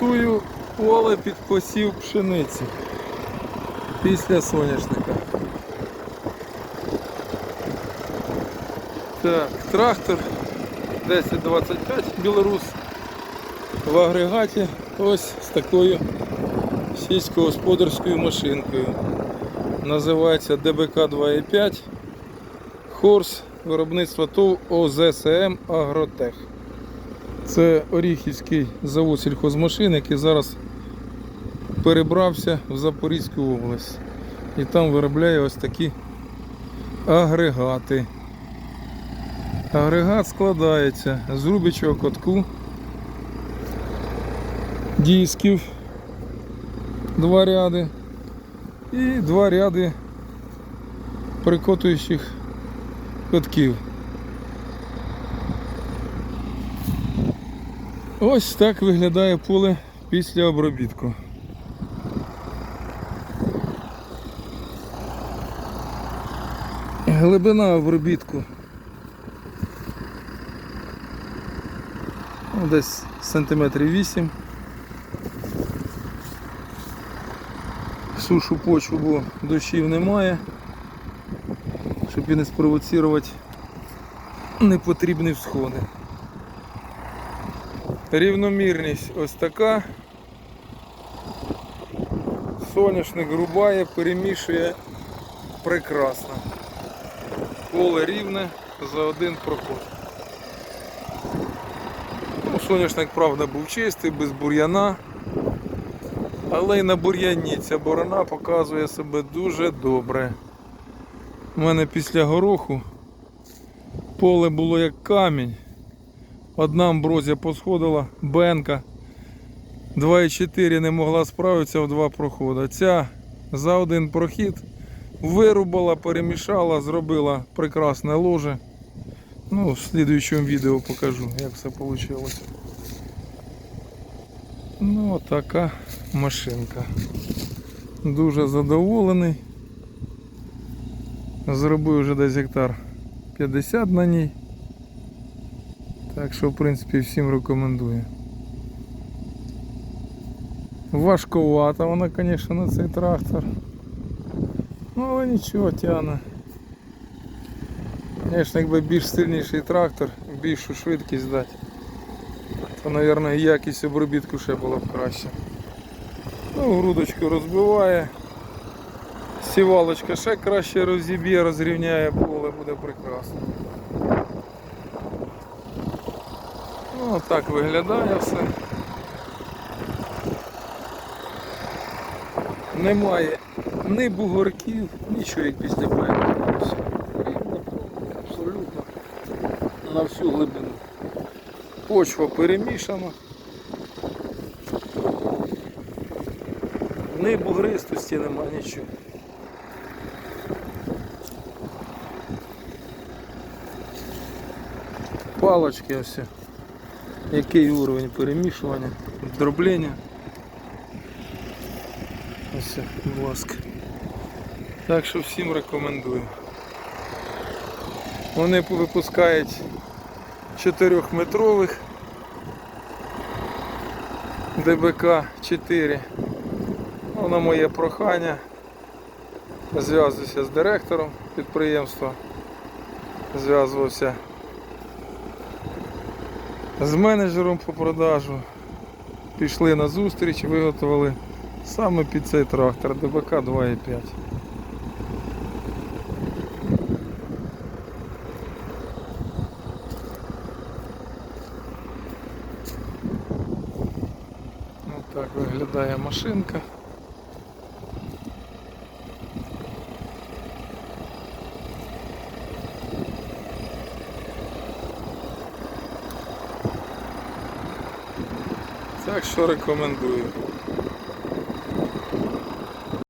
Готую поле під посів пшениці після соняшника. Так, трактор 1025 білорус в агрегаті ось з такою сільськогосподарською машинкою. Називається ДБК 2.5 Хорс виробництва ТОВ ОЗСМ Агротех. Це Оріхівський завод сільхозмашин, який зараз перебрався в Запорізьку область. І там виробляє ось такі агрегати. Агрегат складається з рубячого котку, дисків, два ряди і два ряди прикотуючих котків. Ось так виглядає поле після обробітку. Глибина обробітку ну, десь сантиметрів 8. Сушу почву, бо дощів немає, щоб і не спровоцірувати непотрібні всходи. Рівномірність ось така. Соняшник рубає, перемішує прекрасно. Поле рівне за один проход. Ну, соняшник, правда, був чистий, без бур'яна. Але й на бур'яні ця борона показує себе дуже добре. У мене після гороху поле було як камінь. Одна амброзія посходила, бенка 2,4 не могла справитися в два проходи. Ця за один прохід вирубала, перемішала, зробила прекрасне ложе. Ну, в слідуючому відео покажу, як все вийшло. Ну, така машинка. Дуже задоволений. Зробив вже десь гектар 50 на ній. Так що, в принципі, всім рекомендую. Важковата вона, звісно, на цей трактор. Ну, але нічого тягне. Звісно, якби більш сильніший трактор, більшу швидкість дати, то, мабуть, якість обробітку ще була б краще. Ну, грудочку розбиває. Сівалочка ще краще розіб'є, розрівняє поле, буде прекрасно. Ну, так виглядає все. Немає ні бугорків, нічого як після. Рівно, абсолютно на всю глибину. Почва перемішана. Ні бугристості немає нічого. Палочки ось. Який уровень перемішування, дроблення. Ось, будь ласка. Так що всім рекомендую. Вони випускають 4-метрових ДБК 4. Ну, на моє прохання зв'язуюся з директором підприємства, зв'язувався з менеджером по продажу. Пішли на зустріч, виготовили саме під цей трактор ДБК 2.5. Ось так виглядає машинка. Так що рекомендую.